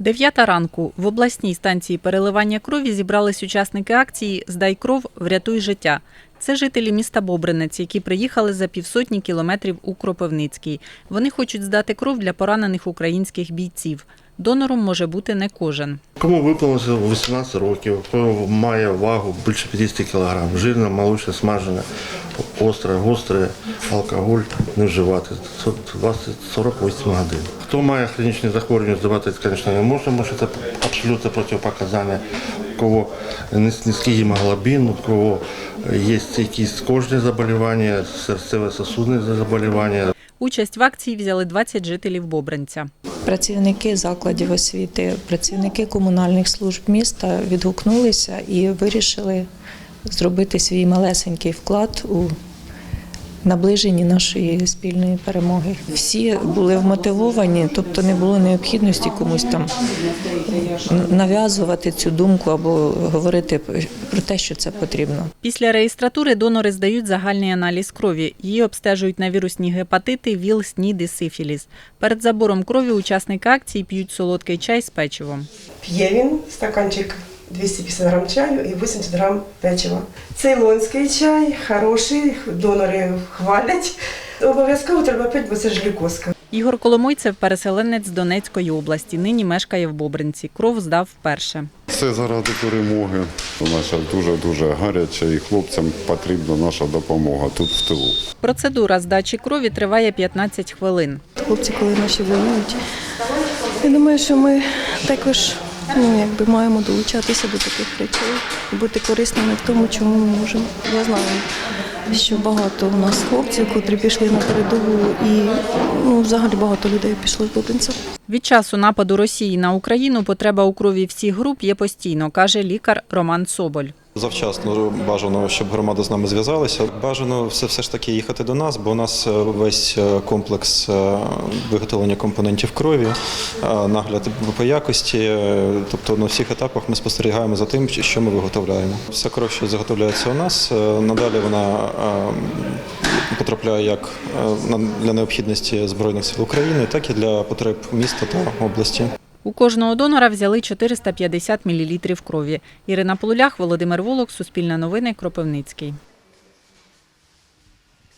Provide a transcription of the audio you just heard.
Дев'ята ранку в обласній станції переливання крові зібрались учасники акції Здай кров, врятуй життя. Це жителі міста Бобринець, які приїхали за півсотні кілометрів у Кропивницький. Вони хочуть здати кров для поранених українських бійців. Донором може бути не кожен. Кому виповнилося 18 років, кого має вагу більше 50 кг, жирне, молочне, смажене, остре, гостре, алкоголь не вживати. 20-48 годин. Хто має хронічні захворювання, здавати, звісно, не можна, що це абсолютно протипоказання. Кого низ- низький гемоглобин, у кого є якісь кожні заболівання, серцево-сосудні заболівання. Участь в акції взяли 20 жителів Бобринця. Працівники закладів освіти, працівники комунальних служб міста відгукнулися і вирішили зробити свій малесенький вклад у наближенні нашої спільної перемоги. Всі були вмотивовані, тобто не було необхідності комусь там нав'язувати цю думку або говорити про те, що це потрібно. Після реєстратури донори здають загальний аналіз крові. Її обстежують на вірусні гепатити, ВІЛ, СНІД і сифіліс. Перед забором крові учасники акції п'ють солодкий чай з печивом. П'є він стаканчик 250 грам чаю і 80 грам печива. Цейлонський чай, хороший, донори хвалять. Обов'язково треба пити, бо це ж глюкозка. Ігор Коломойцев – переселенець з Донецької області. Нині мешкає в Бобринці. Кров здав вперше. Все заради перемоги. Наша дуже-дуже гаряче і хлопцям потрібна наша допомога тут в тилу. Процедура здачі крові триває 15 хвилин. хлопці, коли наші воюють. Я думаю, що ми також ну, якби маємо долучатися до таких речей бути корисними в тому, чому ми можемо. Я знаю, що багато у нас хлопців, котрі пішли на передову, і ну, взагалі багато людей пішли в Бобринцях. Від часу нападу Росії на Україну потреба у крові всіх груп є постійно, каже лікар Роман Соболь. Завчасно бажано, щоб громада з нами зв'язалася. Бажано все, все ж таки їхати до нас, бо у нас е, весь е, комплекс е, виготовлення компонентів крові, нагляд по якості. Тобто на всіх етапах ми спостерігаємо за тим, що ми виготовляємо. Вся кров, що заготовляється у нас, надалі вона потрапляє як для необхідності Збройних сил України, так і для потреб міста та області. У кожного донора взяли 450 мл крові. Ірина Полулях, Володимир Волок, Суспільне новини, Кропивницький.